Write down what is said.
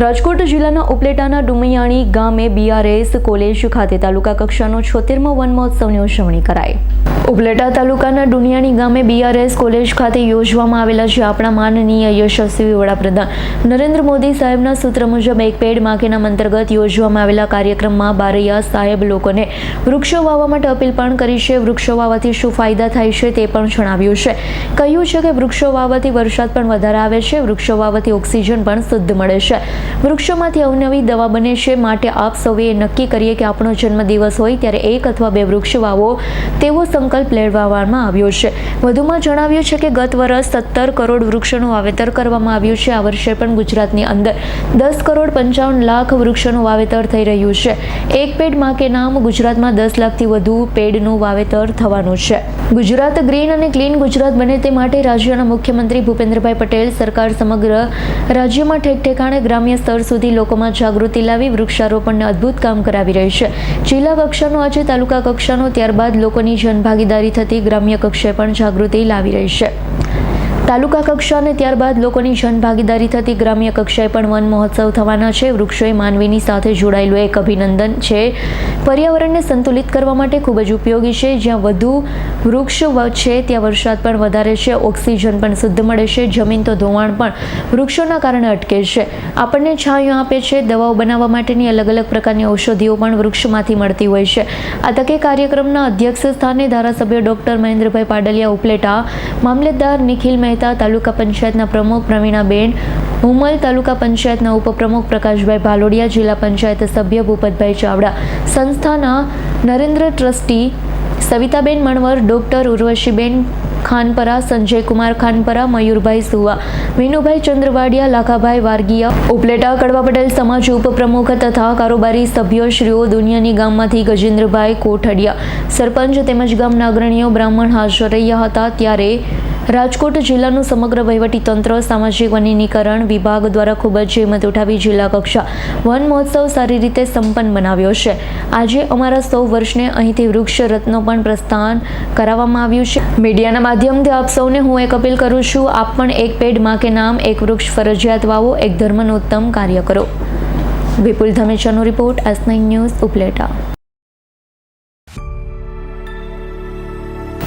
રાજકોટ જિલ્લાના ઉપલેટાના ડુમિયાણી ગામે BRS college ખાતે તાલુકા કક્ષાનો છોતેરમો વન મહોત્સવની ઉજવણી કરાઈ. ઉપલેટા તાલુકાના ડુનિયાણી ગામે બીઆરએસ કોલેજ ખાતે યોજવામાં આવેલા છે આપણા માનનીય યશસ્વી વડાપ્રધાન નરેન્દ્ર મોદી સાહેબના સૂત્ર મુજબ એક પેડમાં અંતર્ગત યોજવામાં આવેલા કાર્યક્રમમાં બારૈયા સાહેબ લોકોને વૃક્ષો વાવવા માટે અપીલ પણ કરી છે. વૃક્ષો વાવવાથી શું ફાયદા થાય છે તે પણ જણાવ્યું છે. કહ્યું છે કે વૃક્ષો વાવવાથી વરસાદ પણ વધારે આવે છે. વૃક્ષો વાવવાથી ઓક્સિજન પણ શુદ્ધ મળે છે. વૃક્ષોમાંથી અવનવી દવા બને છે. માટે આપ સૌએ નક્કી કરીએ કે આપણો જન્મદિવસ હોય ત્યારે એક અથવા બે વૃક્ષ વાવો તેવો સંકલ્પ લેવામાં આવ્યો છે. વધુમાં જણાવ્યું છે કે ગત વર્ષ સત્તર કરોડ વૃક્ષોનું વાવેતર કરવામાં આવ્યું છે. આ વર્ષે પણ ગુજરાતની અંદર દસ કરોડ પંચાવન લાખ વૃક્ષોનું વાવેતર થઈ રહ્યું છે. એક પેડમાં નામ ગુજરાતમાં દસ લાખથી વધુ પેડનું વાવેતર થવાનું છે. ગુજરાત ગ્રીન અને ક્લીન ગુજરાત બને તે માટે રાજ્યના મુખ્યમંત્રી ભૂપેન્દ્રભાઈ પટેલ સરકાર સમગ્ર રાજ્યમાં ઠેક ઠેકાણે ગ્રામ્ય સ્તર સુધી લોકોમાં જાગૃતિ લાવી વૃક્ષારોપણને અદ્ભુત કામ કરાવી રહી છે. જિલ્લા કક્ષાનો આજે તાલુકા કક્ષાનો ત્યારબાદ લોકોની જનભાગીદારી થતી ગ્રામ્ય કક્ષાએ પણ જાગૃતિ લાવી રહી છે. તાલુકા કક્ષા અને ત્યારબાદ લોકોની જનભાગીદારી થતી ગ્રામ્ય કક્ષાએ પણ વન મહોત્સવ થવાના છે. વૃક્ષોએ માનવીની સાથે જોડાયેલું એક અભિનંદન છે. પર્યાવરણને સંતુલિત કરવા માટે ખૂબ જ ઉપયોગી છે. જ્યાં વધુ વૃક્ષ છે, ત્યાં વરસાદ પણ વધારે છે. ઓક્સિજન પણ શુદ્ધ મળે છે. જમીન તો ધોવાણ પણ વૃક્ષોના કારણે અટકે છે. આપણને છાંયો આપે છે. દવાઓ બનાવવા માટેની અલગ અલગ પ્રકારની ઔષધિઓ પણ વૃક્ષમાંથી મળતી હોય છે. આ તકે કાર્યક્રમના અધ્યક્ષ સ્થાને ધારાસભ્ય ડોક્ટર મહેન્દ્રભાઈ પાડલિયા ઉપલેટા મામલતદાર નિખિલ મહેતા, તાલુકા પંચાયતના પ્રમુખ પ્રવીણાબેન હુમલ તાલુકા પંચાયતના ઉપપ્રમુખ પ્રકાશભાઈ ભાલોડિયા, જિલ્લા પંચાયત સભ્ય ભૂપતભાઈ ચાવડા, સંસ્થાના નરેન્દ્ર ટ્રસ્ટી સવિતાબેન મણવર, ડોક્ટર ઉર્વશીબેન ખાનપરા, સંજયકુમાર ખાનપરા, મયુરભાઈ સુવા, વિનુભાઈ ચંદ્રવાડિયા, લાખાભાઈ વારગીયા, ઉપલેટા, કડવા પટેલ સમાજ ઉપપ્રમુખ તથા કારોબારી સભ્યો શ્રીઓ દુનિયાની ગામમાંથી ગજેન્દ્રભાઈ કોઠડિયા, સરપંચ તેમજ ગામના અગ્રણીઓ બ્રાહ્મણ હાજર રહ્યા હતા ત્યારે રાજકોટ જિલ્લાનું સમગ્ર વહીવટી તંત્ર, સામાજિક વનીકરણ વિભાગ દ્વારા ખૂબ જ હિંમત ઉઠાવી જિલ્લા કક્ષા વન મહોત્સવ સારી રીતે સંપન્ન બનાવ્યો છે. આજે અમારા સૌ વર્ષને અહીંથી વૃક્ષ રત્નો પણ પ્રસ્થાન કરાવવામાં આવ્યું છે. મીડિયાના માધ્યમથી આપ સૌને હું એક અપીલ કરું છું, આપ પણ એક પેડમાં કે નામ, એક વૃક્ષ ફરજિયાત વાવો, એક ધર્મનું ઉત્તમ કાર્ય કરો. વિપુલ ધમેચાનો રિપોર્ટ, એસ ન્યૂઝ ઉપલેટા.